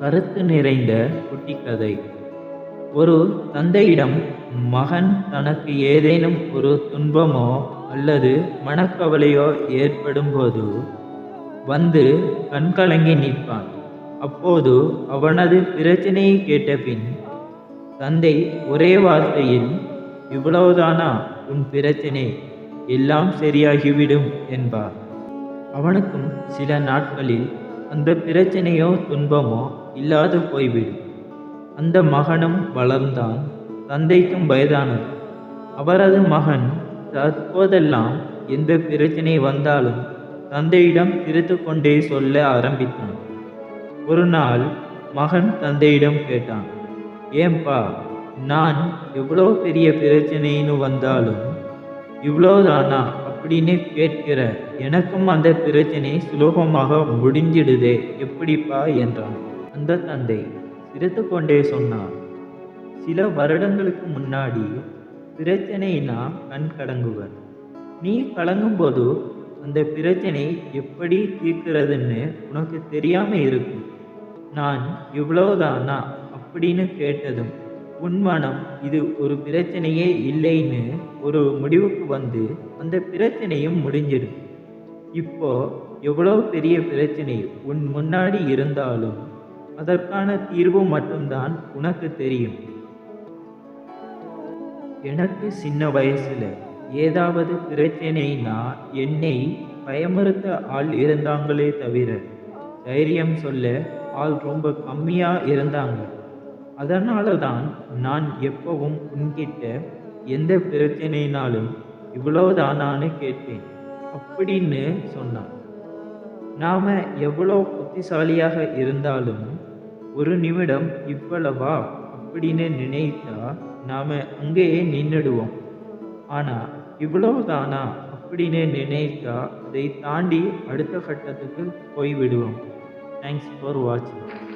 கருத்து நிறைந்த குட்டி கதை ஒரு தந்தையிடம் மகன் தனக்கு ஏதேனும் ஒரு துன்பமோ அல்லது மனக்கவலையோ ஏற்படும்போது வந்து கண்கலங்கி நிற்பான். அப்போது அவனது பிரச்சனையை கேட்டபின் தந்தை ஒரே வார்த்தையில் இவ்வளவுதானா உன் பிரச்சனை? எல்லாம் சரியாகிவிடும் என்பார். அவனுக்கும் சில நாட்களில் அந்த பிரச்சனையோ துன்பமோ இல்லாது போய்விடும். அந்த மகனும் வளர்ந்தான். தந்தைக்கும் வயதானது. அவரது மகன் தற்போதெல்லாம் எந்த பிரச்சனை வந்தாலும் தந்தையிடம் சிரித்து கொண்டே சொல்ல ஆரம்பித்தான். ஒரு நாள் மகன் தந்தையிடம் கேட்டான் ஏன்பா நான் எவ்வளோ பெரிய பிரச்சனைன்னு வந்தாலும் இவ்வளோதானா அப்படின்னு கேட்கிற எனக்கும் அந்த பிரச்சனை சுலபமாக முடிஞ்சிடுதே எப்படிப்பா? என்றான். அந்த தந்தை சிரித்து கொண்டே சொன்னார் சில வருடங்களுக்கு முன்னாடி பிரச்சனைனா கண் கடங்குவர். நீ கலங்கும்போது அந்த பிரச்சனை எப்படி தீர்க்கிறதுன்னு உனக்கு தெரியாம இருக்கும். நான் இவ்வளவுதானா? அப்படின்னு கேட்டதும் உன் மனம் இது ஒரு பிரச்சனையே இல்லைன்னு ஒரு முடிவுக்கு வந்து அந்த பிரச்சனையும் முடிஞ்சிடும். இப்போ எவ்வளோ பெரிய பிரச்சனை உன் முன்னாடி இருந்தாலும் அதற்கான தீர்வு மட்டும்தான் உனக்கு தெரியும். எனக்கு சின்ன வயசுல ஏதாவது பிரச்சனைனா என்னை பயமுறுத்த ஆள் இருந்தாங்களே தவிர தைரியம் சொல்ல ஆள் ரொம்ப கம்மியா இருந்தாங்க. அதனால தான் நான் எப்பவும் உன்கிட்ட எந்த பிரச்சனைனாலும் இவ்வளவுதானான்னு கேட்பேன் அப்படின்னு சொன்னான். நாம எவ்வளோ புத்திசாலியாக இருந்தாலும் ஒரு நிமிடம் இவ்வளவா அப்படின்னு நினைத்தா நாம அங்கேயே நின்றுடுவோம் ஆனா இவ்வளவுதானா அப்படின்னு நினைத்தா அதை தாண்டி அடுத்த கட்டத்துக்கு போய்விடுவோம். தேங்க்ஸ் ஃபார் வாட்சிங்